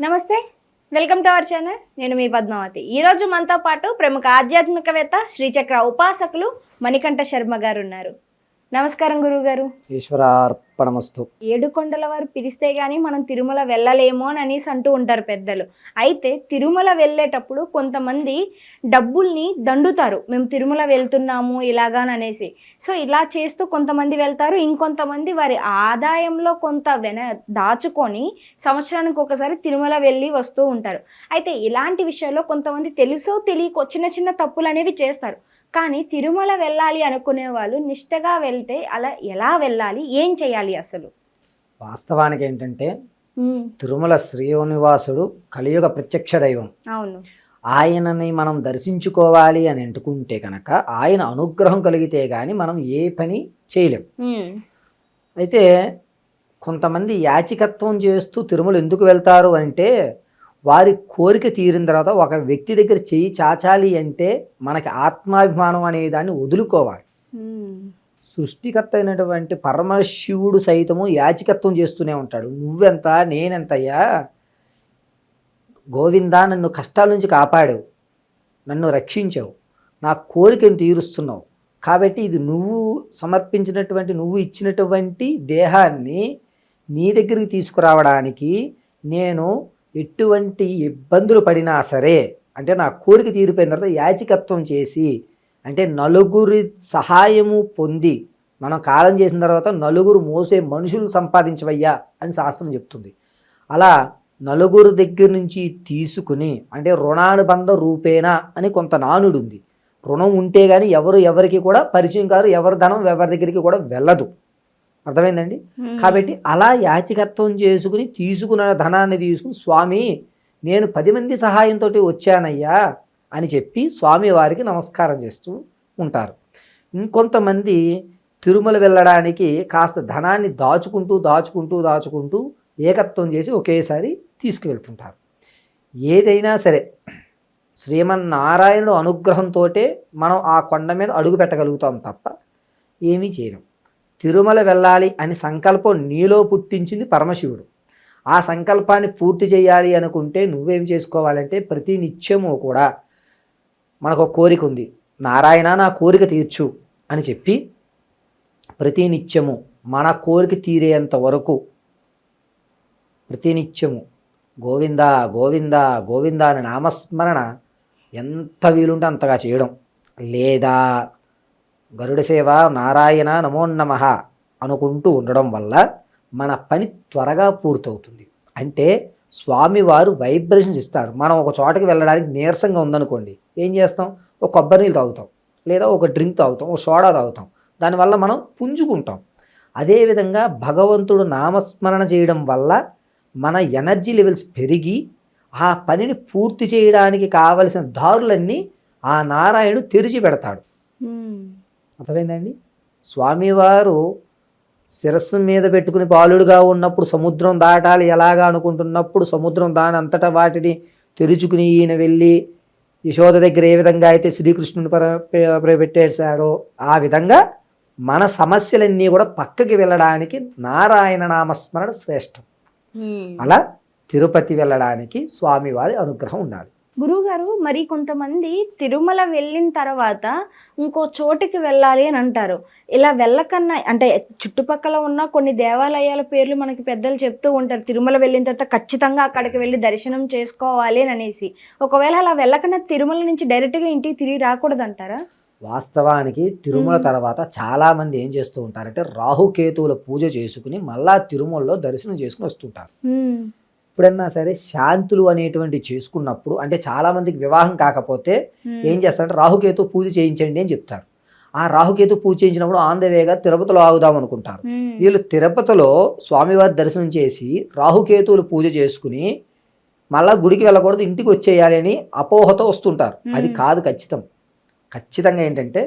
నమస్తే. Welcome to our channel నేను మీ పద్మావతి. ఈ రోజు మనతో పాటు ప్రముఖ ఆధ్యాత్మికవేత్త శ్రీచక్ర ఉపాసకులు మణికంఠ శర్మ గారు ఉన్నారు. నమస్కారం గురువు గారు ఈశ్వరార్పణమస్తు. ఏడు కొండల వారు పిలిస్తే గానీ మనం తిరుమల వెళ్ళలేమో అని అనేసి అంటూ ఉంటారు పెద్దలు. అయితే తిరుమల వెళ్ళేటప్పుడు కొంతమంది డబ్బుల్ని దండుతారు. మేము తిరుమల వెళ్తున్నాము ఇలాగాని అనేసి. సో ఇలా చేస్తూ కొంతమంది వెళ్తారు. ఇంకొంతమంది వారి ఆదాయంలో కొంత వెన దాచుకొని సంవత్సరానికి ఒకసారి తిరుమల వెళ్ళి వస్తూ ఉంటారు. అయితే ఇలాంటి విషయాల్లో కొంతమంది తెలుసో తెలియకో చిన్న చిన్న తప్పులు అనేవి చేస్తారు. కానీ తిరుమల వెళ్ళాలి అనుకునే వాళ్ళు నిష్టగా వెళ్తే అలా ఎలా వెళ్ళాలి? ఏం చేయాలి అసలు? వాస్తవానికి ఏంటంటే తిరుమల శ్రీనివాసుడు కలియుగ ప్రత్యక్ష దైవం. అవును. ఆయనని మనం దర్శించుకోవాలి అని అంటుకుంటే కనుక ఆయన అనుగ్రహం కలిగితే కానీ మనం ఏ పని చేయలేం. అయితే కొంతమంది యాచికత్వం చేస్తూ తిరుమల ఎందుకు వెళ్తారు అంటే వారి కోరిక తీరిన తర్వాత ఒక వ్యక్తి దగ్గర చెయ్యి చాచాలి అంటే మనకి ఆత్మాభిమానం అనే దాన్ని వదులుకోవాలి. సృష్టికర్త అయినటువంటి పరమశివుడు సైతము యాచికత్వం చేస్తూనే ఉంటాడు. నువ్వెంత నేనెంతయ్యా? గోవిందా నన్ను కష్టాల నుంచి కాపాడావు. నన్ను రక్షించావు. నా కోరికను తీరుస్తున్నావు. కాబట్టి ఇది నువ్వు సమర్పించినటువంటి నువ్వు ఇచ్చినటువంటి దేహాన్ని నీ దగ్గరికి తీసుకురావడానికి నేను ఎటువంటి ఇబ్బందులు పడినా సరే అంటే నా కోరిక తీరిపోయిన తర్వాత యాచికత్వం చేసి అంటే నలుగురి సహాయము పొంది మనం కాలం చేసిన తర్వాత నలుగురు మోసే మనుషులు సంపాదించవయ్యా అని శాస్త్రం చెప్తుంది. అలా నలుగురు దగ్గర నుంచి తీసుకుని అంటే రుణానుబంధ రూపేణా అని కొంత నానుడు ఉంది రుణం ఉంటే కానీ ఎవరు ఎవరికి కూడా పరిచయం కాదు ఎవరి ధనం ఎవరి దగ్గరికి కూడా వెళ్ళదు. అర్థమైందండి? కాబట్టి అలా యాచికత్వం చేసుకుని తీసుకున్న ధనాన్ని తీసుకుని స్వామి నేను పది మంది సహాయంతో వచ్చానయ్యా అని చెప్పి స్వామి వారికి నమస్కారం చేస్తూ ఉంటారు. ఇంకొంతమంది తిరుమల వెళ్ళడానికి కాస్త ధనాన్ని దాచుకుంటూ దాచుకుంటూ దాచుకుంటూ ఏకత్వం చేసి ఒకేసారి తీసుకువెళ్తుంటారు. ఏదైనా సరే శ్రీమన్నారాయణుడు అనుగ్రహంతో మనం ఆ కొండ మీద అడుగు పెట్టగలుగుతాం తప్ప ఏమీ చేయలేం. తిరుమల వెళ్ళాలి అని సంకల్పం నీలో పుట్టించింది పరమశివుడు. ఆ సంకల్పాన్ని పూర్తి చేయాలి అనుకుంటే నువ్వేం చేసుకోవాలంటే ప్రతి నిత్యము కూడా మనకు ఒక కోరిక ఉంది. నారాయణ నా కోరిక తీర్చు అని చెప్పి ప్రతి నిత్యము మన కోరిక తీరేంత వరకు ప్రతినిత్యము గోవింద గోవింద గోవింద అని నామస్మరణ ఎంత వీలుంటే అంతగా చేయడం. లేదా గరుడ సేవ నారాయణ నమో నమః అనుకుంటూ ఉండడం వల్ల మన పని త్వరగా పూర్తవుతుంది. అంటే స్వామివారు వైబ్రేషన్స్ ఇస్తారు. మనం ఒక చోటకి వెళ్ళడానికి నీరసంగా ఉందనుకోండి ఏం చేస్తాం? ఒక కొబ్బరి నీళ్ళు తాగుతాం లేదా ఒక డ్రింక్ తాగుతాం ఒక సోడా తాగుతాం. దానివల్ల మనం పుంజుకుంటాం. అదేవిధంగా భగవంతుడు నామస్మరణ చేయడం వల్ల మన ఎనర్జీ లెవెల్స్ పెరిగి ఆ పనిని పూర్తి చేయడానికి కావలసిన దారులన్నీ ఆ నారాయణుడు తెరిచి పెడతాడు అర్థమైందండి? స్వామివారు శిరస్సు మీద పెట్టుకుని బాలుడుగా ఉన్నప్పుడు సముద్రం దాటాలి ఎలాగా అనుకుంటున్నప్పుడు సముద్రం దాని అంతటా వాటిని తెరుచుకుని ఈయన వెళ్ళి యశోద దగ్గర ఏ విధంగా అయితే శ్రీకృష్ణుని పర పె- పెట్టేశాడో ఆ విధంగా మన సమస్యలన్నీ కూడా పక్కకి వెళ్ళడానికి నారాయణ నామస్మరణ శ్రేష్టం. అలా తిరుపతి వెళ్ళడానికి స్వామివారి అనుగ్రహం ఉండాలి. గురువు గారు మరి కొంతమంది తిరుమల వెళ్ళిన తర్వాత ఇంకో చోటికి వెళ్ళాలి అని అంటారు. ఇలా వెళ్ళకన్నా అంటే చుట్టుపక్కల ఉన్న కొన్ని దేవాలయాల పేర్లు మనకి పెద్దలు చెప్తూ ఉంటారు. తిరుమల వెళ్ళిన తర్వాత ఖచ్చితంగా అక్కడికి వెళ్ళి దర్శనం చేసుకోవాలి అని అనేసి. ఒకవేళ అలా వెళ్ళకన్నా తిరుమల నుంచి డైరెక్ట్గా ఇంటికి తిరిగి రాకూడదు అంటారా వాస్తవానికి తిరుమల తర్వాత చాలా మంది ఏం చేస్తూ ఉంటారంటే రాహుకేతువుల పూజ చేసుకుని మళ్ళా తిరుమలలో దర్శనం చేసుకుని వస్తుంటారు. ఎప్పుడన్నా సరే శాంతులు అనేటువంటి చేసుకున్నప్పుడు అంటే చాలా మందికి వివాహం కాకపోతే ఏం చేస్తారంటే రాహుకేతు పూజ చేయించండి అని చెప్తారు. ఆ రాహుకేతు పూజ చేయించినప్పుడు ఆన్ ద వేగా తిరుపతిలో ఆగుదాం అనుకుంటారు. వీళ్ళు తిరుపతిలో స్వామివారి దర్శనం చేసి రాహుకేతువులు పూజ చేసుకుని మళ్ళా గుడికి వెళ్ళకూడదు ఇంటికి వచ్చేయాలి అని అపోహతో వస్తుంటారు. అది. కాదు ఖచ్చితం. ఖచ్చితంగా ఏంటంటే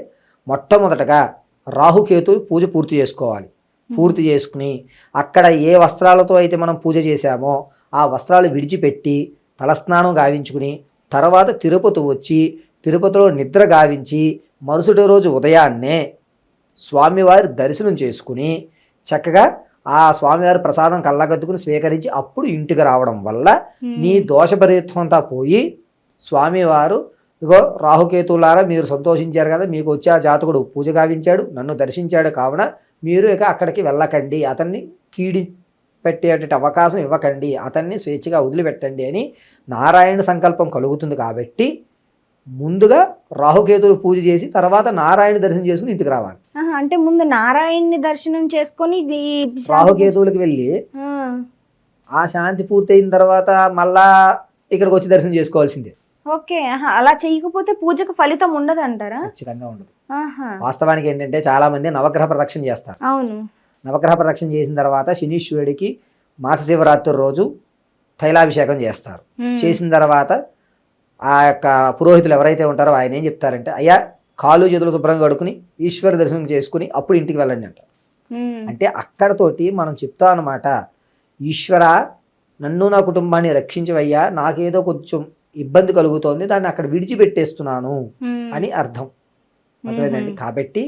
మొట్టమొదటగా రాహుకేతువులు పూజ పూర్తి చేసుకోవాలి. పూర్తి చేసుకుని అక్కడ ఏ వస్త్రాలతో అయితే మనం పూజ చేశామో ఆ వస్త్రాలు విడిచిపెట్టి తలస్నానం గావించుకుని తర్వాత తిరుపతి వచ్చి తిరుపతిలో నిద్ర గావించి మరుసటి రోజు ఉదయాన్నే స్వామివారి దర్శనం చేసుకుని చక్కగా ఆ స్వామివారి ప్రసాదం కళ్ళగద్దుకుని స్వీకరించి అప్పుడు ఇంటికి రావడం వల్ల. నీ దోషపరిత్వం అంతా పోయి స్వామివారు ఇగో రాహుకేతులారా మీరు సంతోషించారు కదా మీకు వచ్చే ఆ జాతకుడు పూజ గావించాడు నన్ను దర్శించాడు కావున మీరు ఇక అక్కడికి వెళ్ళకండి అతన్ని కీడి పెట్టేటటువంటి అవకాశం ఇవ్వకండి అతన్ని స్వేచ్ఛగా వదిలిపెట్టండి అని నారాయణ సంకల్పం కలుగుతుంది కాబట్టి ముందుగా రాహుకేతులు పూజ చేసి తర్వాత నారాయణ దర్శనం చేసుకుని ఇంటికి రావాలి. అంటే ముందు నారాయణ్ని దర్శనం చేసుకొని రాహుకేతువులకి వెళ్ళి ఆ, శాంతి పూర్తయిన తర్వాత మళ్ళా ఇక్కడికి వచ్చి దర్శనం చేసుకోవాల్సిందే. ఓకే అలా చేయకపోతే పూజకు ఫలితం ఉండదు అంటారా ఖచ్చితంగా ఉండదు. వాస్తవానికి ఏంటంటే చాలా మంది నవగ్రహ ప్రదక్షిణ చేస్తారు. అవును. నవగ్రహ ప్రదక్షిణ చేసిన తర్వాత శనీశ్వరుడికి మాస శివరాత్రి రోజు తైలాభిషేకం చేస్తారు. చేసిన తర్వాత ఆ యొక్క పురోహితులు ఎవరైతే ఉంటారో ఆయన ఏం చెప్తారంటే అయ్యా కాలు చేతులు శుభ్రంగా కడుక్కుని ఈశ్వర దర్శనం చేసుకుని అప్పుడు ఇంటికి వెళ్ళండి అంటారు. అంటే అక్కడతోటి మనం చెప్తాం అనమాట ఈశ్వర నన్ను నా కుటుంబాన్ని రక్షించవయ్యా నాకేదో కొంచెం ఇబ్బంది కలుగుతోంది దాన్ని అక్కడ విడిచిపెట్టేస్తున్నాను అని అర్థం. అర్థమైందండి? కాబట్టి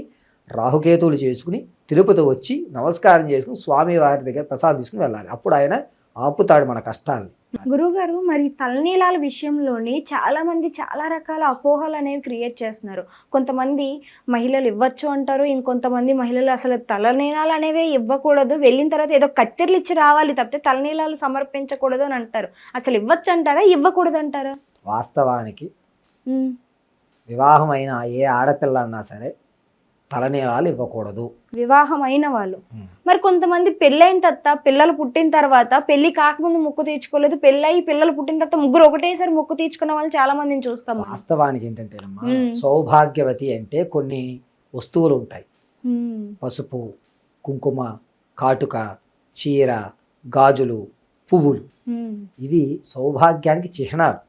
రాహుకేతువులు చేసుకుని తిరుపతి వచ్చి నమస్కారం చేసుకుని స్వామి వారి దగ్గర ప్రసాదం తీసుకుని వెళ్ళాలి. అప్పుడు ఆయన ఆపుతాడు మన కష్టాన్ని గురుగారు మరి తలనీలాల విషయంలోని చాలా మంది చాలా రకాల అపోహలు అనేవి క్రియేట్ చేస్తున్నారు. కొంతమంది మహిళలు ఇవ్వచ్చు అంటారు ఇంకొంతమంది మహిళలు అసలు తలనీలాలు అనేవి ఇవ్వకూడదు. వెళ్ళిన తర్వాత ఏదో కత్తెరలు ఇచ్చి రావాలి తప్పితే తలనీలాలు సమర్పించకూడదు అని అంటారు. అసలు ఇవ్వచ్చు అంటారా ఇవ్వకూడదు అంటారా? వాస్తవానికి వివాహమైన ఏ ఆడపిల్ల అన్నా సరే తలనీలాలు ఇవ్వకూడదు వివాహం అయిన వాళ్ళు. మరి కొంతమంది పెళ్ళైన తర్వాత పిల్లలు పుట్టిన తర్వాత పెళ్ళి కాకముందు మొక్కు తీర్చుకోలేదు పెళ్ళయి పిల్లలు పుట్టిన తర్వాత ముగ్గురు ఒకటేసారి మొక్కు తీర్చుకున్న వాళ్ళు చాలా మందిని చూస్తాం. వాస్తవానికి ఉమ్. సౌభాగ్యవతి అంటే కొన్ని వస్తువులు ఉంటాయి పసుపు కుంకుమ కాటుక చీర గాజులు పువ్వులు. ఇవి సౌభాగ్యానికి చిహ్నాలు.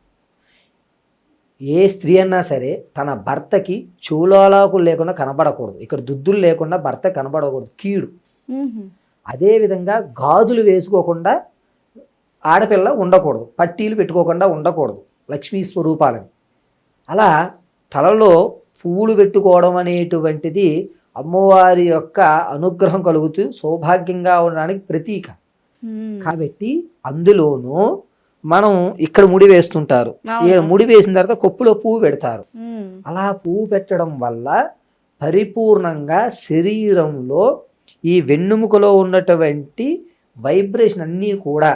ఏ స్త్రీ అన్నా సరే తన భర్తకి చూలాకులు లేకుండా కనబడకూడదు. ఇక్కడ దుద్దులు లేకుండా భర్త కనబడకూడదు. కీడు. అదేవిధంగా గాజులు వేసుకోకుండా ఆడపిల్ల ఉండకూడదు. పట్టీలు పెట్టుకోకుండా ఉండకూడదు. లక్ష్మీ స్వరూపాలని. అలా తలలో పువ్వులు పెట్టుకోవడం అనేటువంటిది అమ్మవారి యొక్క అనుగ్రహం కలుగుతూ సౌభాగ్యంగా ఉండడానికి ప్రతీక. కాబట్టి అందులోనూ మనం ఇక్కడ ముడి వేస్తుంటారు. ఈ ముడి వేసిన తర్వాత కొప్పులో పువ్వు పెడతారు. అలా పువ్వు పెట్టడం వల్ల పరిపూర్ణంగా శరీరంలో ఈ వెన్నుముకలో ఉన్నటువంటి వైబ్రేషన్ అన్నీ కూడా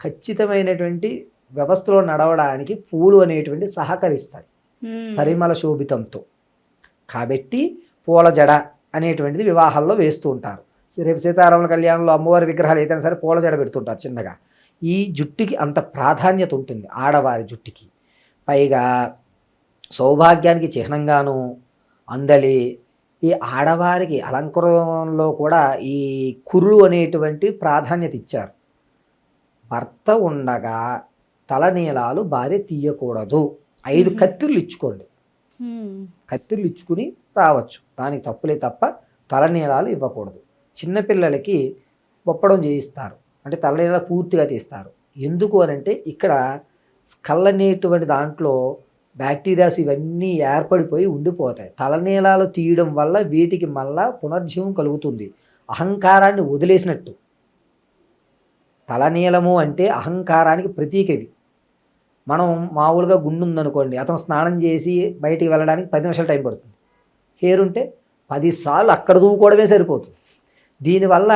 ఖచ్చితమైనటువంటి వ్యవస్థలో నడవడానికి పూలు అనేటువంటి సహకరిస్తాయి. పరిమళ శోభితంతో. కాబట్టి పూల జడ అనేటువంటిది వివాహాల్లో వేస్తూ ఉంటారు. రేపు సీతారాముల కళ్యాణంలో అమ్మవారి విగ్రహాలు ఏదైనా సరే పూల జడ పెడుతుంటారు చిన్నగా. ఈ జుట్టుకి అంత ప్రాధాన్యత ఉంటుంది ఆడవారి జుట్టుకి. పైగా సౌభాగ్యానికి చిహ్నంగాను అందలి ఈ ఆడవారికి అలంకరణలో కూడా ఈ కుర్రు అనేటువంటి ప్రాధాన్యత ఇచ్చారు. భర్త ఉండగా తలనీలాలు భార్య తీయకూడదు. ఐదు. కత్తిర్లు ఇచ్చుకోండి. కత్తిర్లు ఇచ్చుకుని రావచ్చు. దానికి తప్పులే తప్ప తలనీలాలు ఇవ్వకూడదు. చిన్నపిల్లలకి బొప్పడం చేయిస్తారు. అంటే తలనీల పూర్తిగా తీస్తారు. ఎందుకు అని అంటే ఇక్కడ స్కల్ అనేటువంటి దాంట్లో బ్యాక్టీరియాస్ ఇవన్నీ ఏర్పడిపోయి ఉండిపోతాయి. తలనీలాలు తీయడం వల్ల వీటికి మళ్ళా పునర్జీవం కలుగుతుంది. అహంకారాన్ని వదిలేసినట్టు. తలనీలము అంటే అహంకారానికి ప్రతీక ఇది. మనం మామూలుగా గుండు ఉందనుకోండి అతను స్నానం చేసి బయటికి వెళ్ళడానికి పది నిమిషాలు టైం పడుతుంది. హెయిర్ ఉంటే పదిసార్లు అక్కడ దూకోవడమే సరిపోతుంది. దీనివల్ల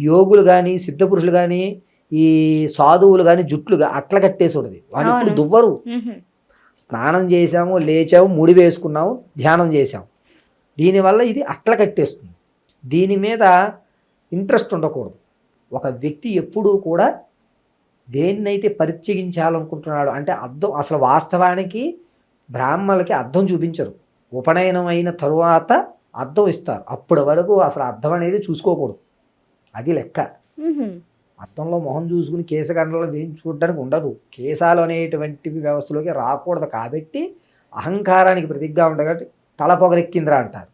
యోగులు కానీ సిద్ధపురుషులు కానీ ఈ సాధువులు కానీ జుట్లు గా- అట్ల కట్టేసి ఉండదు వాళ్ళు ఇప్పుడు. దువ్వరు. స్నానం చేసాము లేచాము ముడి వేసుకున్నాము ధ్యానం చేసాము దీనివల్ల ఇది అట్ల కట్టేస్తుంది. దీని మీద ఇంట్రెస్ట్ ఉండకూడదు. ఒక వ్యక్తి ఎప్పుడూ కూడా దేన్నైతే పరిచయించాలనుకుంటున్నాడు అంటే అర్థం అసలు వాస్తవానికి బ్రాహ్మణులకి అర్థం చూపించరు. ఉపనయనం అయిన తరువాత అర్థం ఇస్తారు. అప్పటి వరకు అసలు అర్థం అనేది చూసుకోకూడదు. అది లెక్క. అద్దంలో మొహం చూసుకుని కేశగండలు వేయించుకోవడానికి ఉండదు. కేశాలు అనేటువంటివి వ్యవస్థలోకి రాకూడదు కాబట్టి అహంకారానికి ప్రతిగ్గా కాబట్టి తల పొగరెక్కిందిరా అంటారు.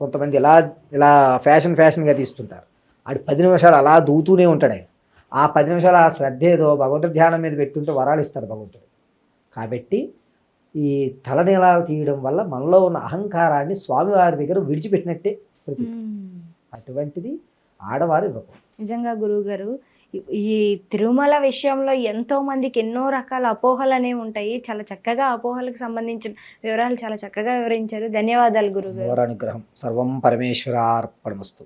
కొంతమంది ఇలా ఇలా ఫ్యాషన్ ఫ్యాషన్గా తీస్తుంటారు. ఆడు పది నిమిషాలు అలా దూతూనే ఉంటాడు ఆయన. ఆ పది నిమిషాలు ఆ శ్రద్ధ ఏదో భగవంతుడి ధ్యానం మీద పెట్టుంటే వరాలు ఇస్తాడు భగవంతుడు. కాబట్టి ఈ తలనీలాలు తీయడం వల్ల మనలో ఉన్న అహంకారాన్ని స్వామివారి దగ్గర విడిచిపెట్టినట్టే ప్రతి. అటువంటిది ఆడవారు ఇవ్వకూడదు నిజంగా గురువు గారు ఈ తిరుమల విషయంలో ఎంతో మందికి ఎన్నో రకాల అపోహలు అనేవి ఉంటాయి. చాలా చక్కగా అపోహలకు సంబంధించిన వివరాలు చాలా చక్కగా వివరించారు. ధన్యవాదాలు గురువు గారు అనుగ్రహం సర్వం పరమేశ్వరార్పణమస్తు.